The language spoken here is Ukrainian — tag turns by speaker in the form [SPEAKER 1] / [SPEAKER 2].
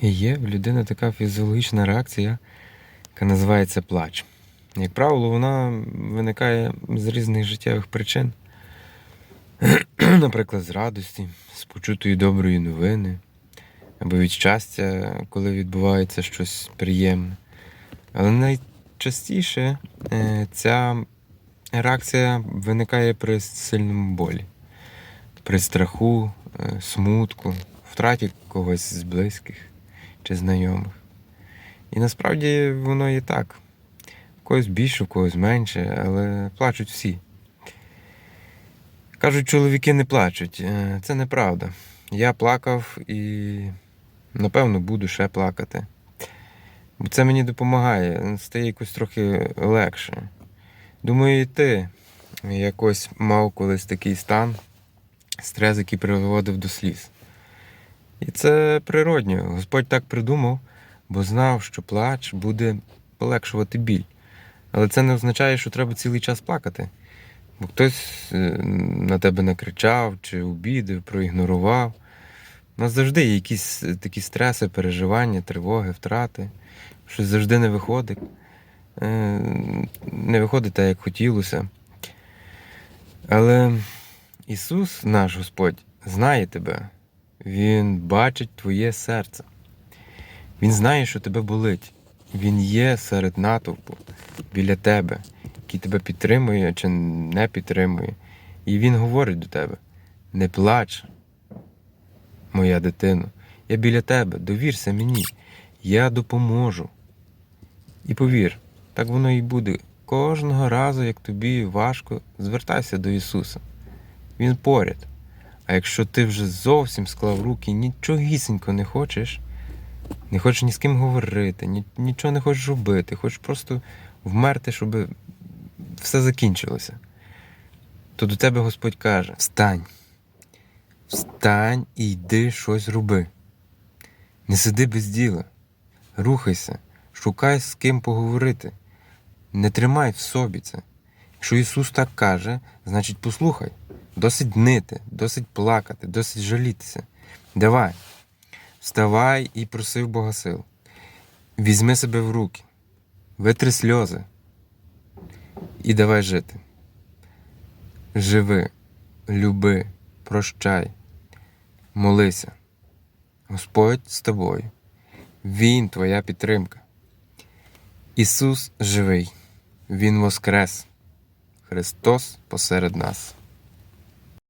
[SPEAKER 1] І є в людини така фізіологічна реакція, яка називається плач. Як правило, вона виникає з різних життєвих причин. Наприклад, з радості, з почутої доброї новини, або від щастя, коли відбувається щось приємне. Але найчастіше е, ця реакція виникає при сильному болі, при страху, е, смутку, втраті когось з близьких чи знайомих. І насправді воно і так. В когось більше, в когось менше, але плачуть всі. Кажуть, чоловіки не плачуть. Е, Це неправда. Я плакав і, напевно, буду ще плакати. Бо це мені допомагає, стає якось трохи легше. Думаю, і ти якось мав колись такий стан, стрес, який приводив до сліз. І це природньо. Господь так придумав, бо знав, що плач буде полегшувати біль. Але це не означає, що треба цілий час плакати. Бо хтось е, на тебе накричав чи обідав, проігнорував. У нас завжди є якісь е, такі стреси, переживання, тривоги, втрати. Щось завжди не виходить. Е, Не виходить так, як хотілося. Але Ісус, наш Господь, знає тебе. Він бачить твоє серце. Він знає, що тебе болить. Він є серед натовпу біля тебе, який тебе підтримує чи не підтримує. І він говорить до тебе: не плач, моя дитино, я біля тебе, довірся мені, я допоможу. І повір, так воно і буде. Кожного разу, як тобі важко, звертайся до Ісуса. Він поряд. А якщо ти вже зовсім склав руки нічогісінько не хочеш, не хочеш ні з ким говорити, ні, нічого не хочеш робити, хочеш просто вмерти, щоб все закінчилося, то до тебе Господь каже: встань, встань і йди щось роби. Не сиди без діла, рухайся, шукай з ким поговорити. Не тримай в собі це. Якщо Ісус так каже, значить послухай. Досить нити, досить плакати, досить жалітися. Давай, вставай і проси в Бога сил. Візьми себе в руки, витри сльози і давай жити. Живи, люби, прощай, молися. Господь з тобою. Він твоя підтримка. Ісус живий, Він воскрес. Христос посеред нас.